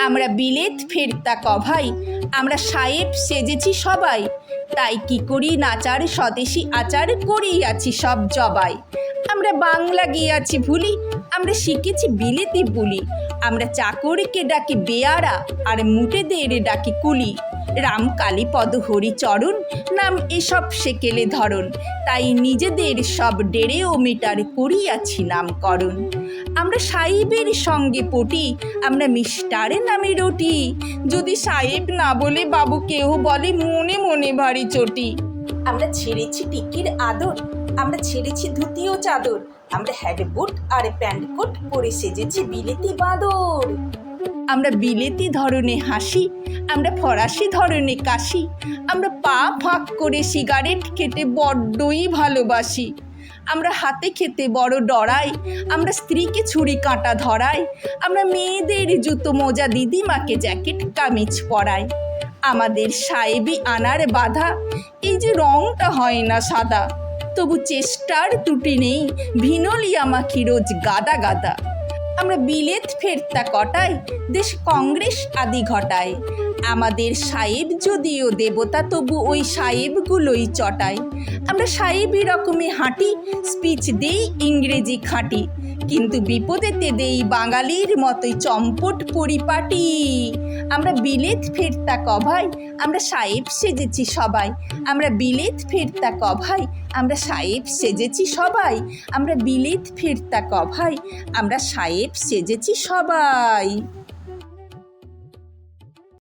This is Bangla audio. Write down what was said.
আমরা বিলেত ফেরতা কভাই, আমরা সাহেব সেজেছি সবাই, তাই কি করি নাচার স্বদেশী আচার করেই আছি সব জবাই। আমরা বাংলা গিয়াছি ভুলি আমরা শিখেছি বিলেতি বুলি। আমরা চাকরকে ডাকি বেয়ারা আর মুটেদের ডাকি কুলি। রাম কালীপদ হরিচরণ নাম এসব সেকেলে ধরন তাই নিজেদের সব ডেরে ও মিটার করিয়াছি নামকরণ। আমরা সাহেবের সঙ্গে পটি, আমরা মিস্টারে নামে রুটি। যদি সাহেব না বলে বাবু কেউ বলে মনে মনে ভারী চটি। আমরা ছেড়েছি টিকির আদর, আমরা ছেড়েছি ধুতি ও চাদর, আমরা হ্যাড বুট আর প্যান্ট কোট পরে সেজেছি বিলেতি বাঁদর। আমরা বিলেতি ধরনে হাসি, আমরা ফরাসি ধরনে কাশি, আমরা পা ফাঁক করে সিগারেট খেতে বড্ডই ভালোবাসি। আমরা হাতে খেতে বড় ডরাই, আমরা স্ত্রীকে ছুরি কাঁটা ধরাই, আমরা মেয়েদের জুতো মোজা দিদিমাকে জ্যাকেট কামিজ পরাই। আমাদের সাহেবি আনার বাধা। এই যে রংটা হয় না সাদা, তবু চেষ্টার ত্রুটি নেই। ভিনলি আমাকে রোজ গাদা গাদা। আমরা বিলেত ফেরতা কটায়, দেশ কংগ্রেস আদি ঘটায়। আমাদের সাহেব যদিও দেবতা, তবু ওই সাহেবগুলোই চটায়। আমরা সাহেবই রকমে হাঁটি, স্পিচ দেই, ইংরেজি খাঁটি। কিন্তু বিপদেতে দেই বাঙালির মতোই চম্পট পরিপাটি। আমরা বিলেত ফেরতা কভাই, আমরা সাহেব সেজেছি সবাই। আমরা বিলেত ফেরতা কভাই, আমরা সাহেব সেজেছি সবাই। আমরা বিলেত ফেরতা কভাই, আমরা সাহেব সেজেছি সবাই।